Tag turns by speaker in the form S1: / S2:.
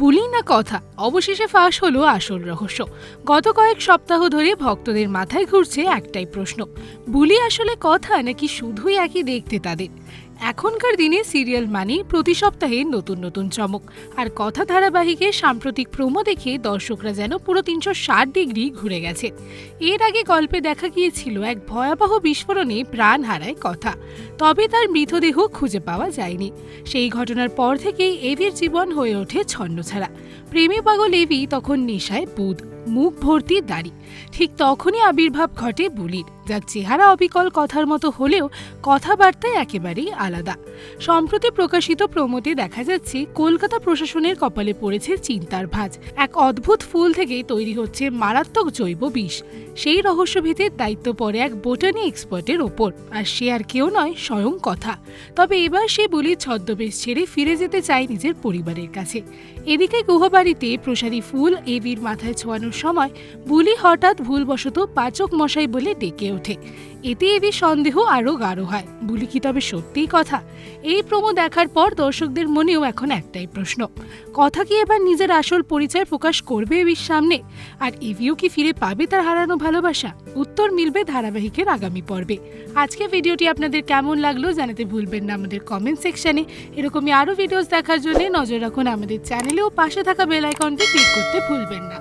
S1: বুলি না কথা, অবশেষে ফাঁস হলো আসল রহস্য। গত কয়েক সপ্তাহ ধরে ভক্তদের মাথায় ঘুরছে একটাই প্রশ্ন, বুলি আসলে কথা নাকি শুধুই একই দেখতে তাদের? এখনকার দিনে সিরিয়াল মানেই প্রতি সপ্তাহে নতুন নতুন চমক, আর কথা ধারাবাহিকের সাম্প্রতিক প্রোমো দেখে দর্শকরা যেন পুরো তিনশো ষাট ডিগ্রি ঘুরে গেছে। এর আগে গল্পে দেখা গিয়েছিল এক ভয়াবহ বিস্ফোরণে প্রাণ হারায় কথা, তবে তার মৃতদেহ খুঁজে পাওয়া যায়নি। সেই ঘটনার পর থেকেই এভির জীবন হয়ে ওঠে ছন্নছাড়া প্রেমে পাগল এভি তখন নেশায়, বুধ, মুখ ভর্তি দাড়ি। ঠিক তখনই আবির্ভাব ঘটে বুলির। যার চেহারা অবিকল কথার মতো হলেও কথাবার্তায় একেবারেই আলাদা। সম্প্রতি প্রকাশিত প্রমোতে দেখা যাচ্ছে, কলকাতা প্রশাসনের কপালে পড়েছে চিন্তার ভাঁজ। এক অদ্ভুত ফুল থেকে তৈরি হচ্ছে মারাত্মক জৈব বিষ। সেই রহস্যভেদের দায়িত্ব পড়ে এক বোটানি এক্সপার্টের ওপর। আর সে আর কেউ নয়, স্বয়ং কথা। তবে এবার সে বুলির ছদ্মবেশ ছেড়ে ফিরে যেতে চায় নিজের পরিবারের কাছে। এদিকে গুহবাড়িতে প্রসারী ফুল এবির মাথায় ছোঁয়ানোর সময়, বুলি হঠাৎ ভুলবশত পাচক মশাই বলে ডেকে ওঠে। এতে এবির সন্দেহ আরও গাঢ় হয়। বুলি কি তবে সত্যিই কথা? এই প্রমো দেখার পর দর্শকদের মনেও এখন একটাই প্রশ্ন। কথা কি এবার নিজের আসল পরিচয় প্রকাশ করবে এবির সামনে? আর এভিও কি ফিরে পাবে তার হারানো ভালোবাসা? উত্তর মিলবে ধারাবাহিকের আগামী পর্বে। আজকে ভিডিওটি আপনাদের কেমন লাগল জানাতে ভুলবেন না আমাদের কমেন্ট সেকশানে এরকমই আরও ভিডিওস দেখার জন্য নজর রাখুন আমাদের চ্যানেলে ও পাশে থাকা বেল আইকনটি ক্লিক করতে ভুলবেন না।